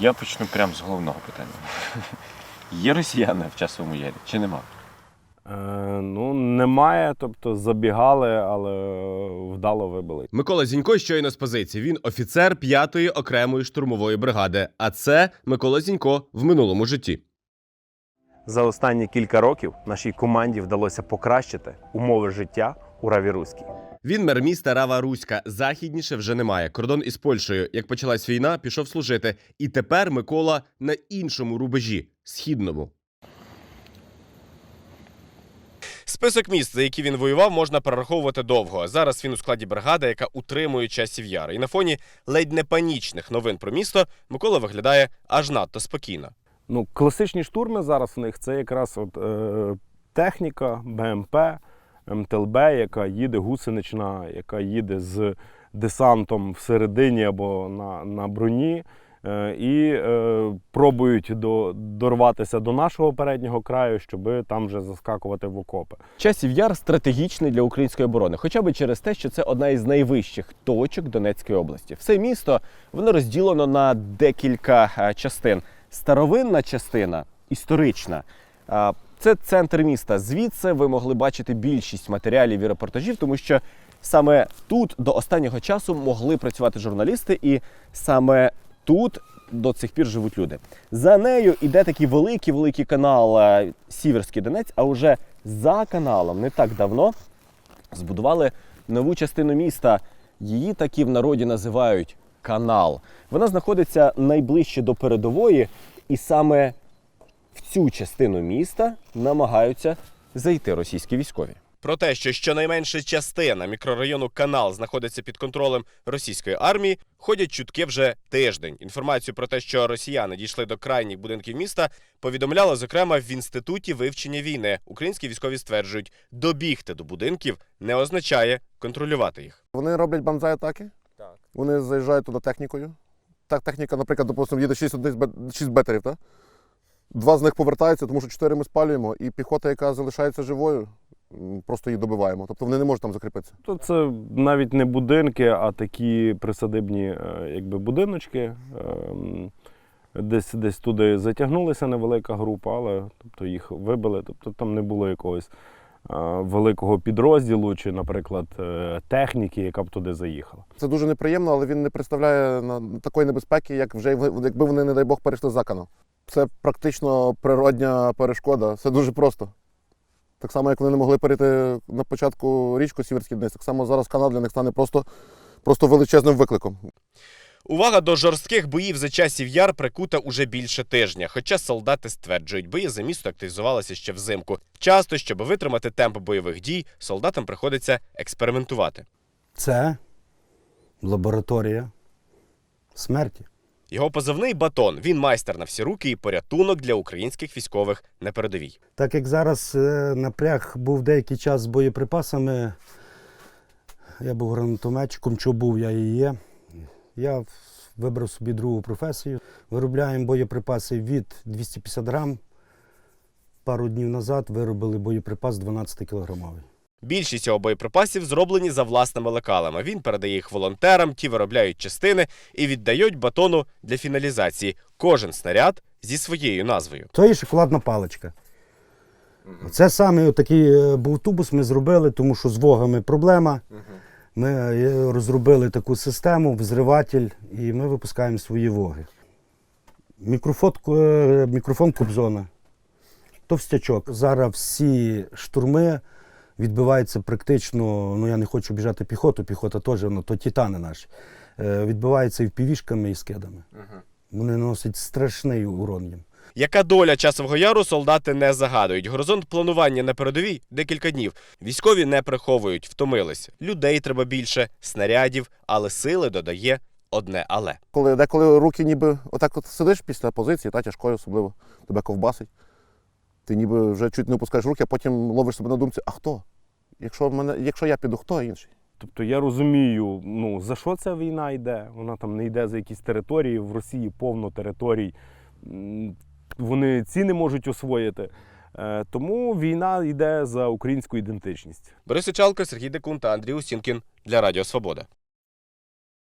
Я почну прямо з головного питання. Є росіяни в часовому ярі чи нема? Е, ну, немає, тобто забігали, але вдало вибили. Микола Зінько щойно з позиції. Він офіцер 5-ї окремої штурмової бригади. А це Микола Зінько в минулому житті. За останні кілька років нашій команді вдалося покращити умови життя у Раві Руській. Він мер міста Рава Руська. Західніше вже немає. Кордон із Польщею. Як почалась війна, пішов служити. І тепер Микола на іншому рубежі східному. Список міст, за які він воював, можна перераховувати довго. Зараз він у складі бригади, яка утримує часів яр. І на фоні ледь не панічних новин про місто Микола виглядає аж надто спокійно. Ну, класичні штурми зараз в них це якраз от, е, техніка, БМП, МТЛБ, яка їде гусенична, яка їде з десантом всередині або на, на броні. е, І е, пробують до, дорватися до нашого переднього краю, щоб там вже заскакувати в окопи. Часів яр стратегічний для української оборони, хоча б через те, що це одна із найвищих точок Донецької області. Все місто воно розділено на декілька е, частин. Старовинна частина історична. Це центр міста. Звідси ви могли бачити більшість матеріалів і репортажів, тому що саме тут до останнього часу могли працювати журналісти, і саме тут до цих пір живуть люди. За нею іде такий великий великий канал е, Сіверський Донець. А вже за каналом не так давно збудували нову частину міста. Її такі в народі називають канал. Вона знаходиться найближче до передової, і саме в цю частину міста намагаються зайти російські військові. Про те, що щонайменше частина мікрорайону Канал знаходиться під контролем російської армії, ходять чутки вже тиждень. Інформацію про те, що росіяни дійшли до крайніх будинків міста, повідомляли зокрема в інституті вивчення війни. Українські військові стверджують, добігти до будинків не означає контролювати їх. Вони роблять банзай атаки. Вони заїжджають туди технікою. Так, техніка, наприклад, допустимо, їде 6, одиниць бе- 6 бетерів, так? Два з них повертаються, тому що 4 ми спалюємо, і піхота, яка залишається живою, просто її добиваємо. Тобто вони не можуть там закріпитися. То це навіть не будинки, а такі присадибні е, якби, будиночки. Ем, Десь, десь туди затягнулася невелика група, але тобто, їх вибили. Тобто там не було якогось великого підрозділу чи, наприклад, е, техніки, яка б туди заїхала. Це дуже неприємно, але він не представляє такої небезпеки, як вже якби вони, не дай Бог, перейшли за канал. Це практично природня перешкода. Все дуже просто. Так само, як вони не могли перейти на початку річку Сіверський Днес, так само зараз канал для них стане просто, просто величезним викликом. Увага до жорстких боїв за часів яр прикута уже більше тижня. Хоча солдати стверджують, бої за місто активізувалися ще взимку. Часто, щоб витримати темп бойових дій, солдатам приходиться експериментувати. Це лабораторія смерті. Його позивний батон. Він майстер на всі руки і порятунок для українських військових на передовій. Так як зараз е, напряг був деякий час з боєприпасами, я був гранатометчиком, що був, я і є. Я вибрав собі другу професію. Виробляємо боєприпаси від 250 грам. Пару днів назад виробили боєприпас 12 кілограмовий. Більшість його боєприпасів зроблені за власними лекалами. Він передає їх волонтерам, ті виробляють частини і віддають батону для фіналізації. Кожен снаряд зі своєю назвою. Це є шоколадна паличка. Це саме такий е, був тубус ми зробили, тому що з вогами проблема. Ми е, розробили таку систему, взриватель, і ми випускаємо свої воги. Мікрофон, е, мікрофон Кобзона, товстячок. Зараз всі штурми відбиваються практично, ну я не хочу біжати піхоту, піхота теж, ну то титани наші. Е, Відбиваються і півішками, і скидами. Вони наносять страшний урон їм. Яка доля часового яру солдати не загадують. Горизонт планування на передовій декілька днів. Військові не приховують, втомились. Людей треба більше, снарядів, але сили додає одне але. Коли деколи руки ніби отак от сидиш після позиції, та тяжкою особливо, тебе ковбасить. Ти ніби вже чуть не опускаєш руки, а потім ловиш себе на думці, а хто? Якщо, мене, якщо я піду, хто інший? Тобто я розумію, ну за що ця війна йде? Вона там не йде за якісь території. В Росії повно територій. Вони ці не можуть освоїти. Е, Тому війна йде за українську ідентичність. Борис Чалко, Сергій Декун та Андрій Усінкін для Радіо Свобода.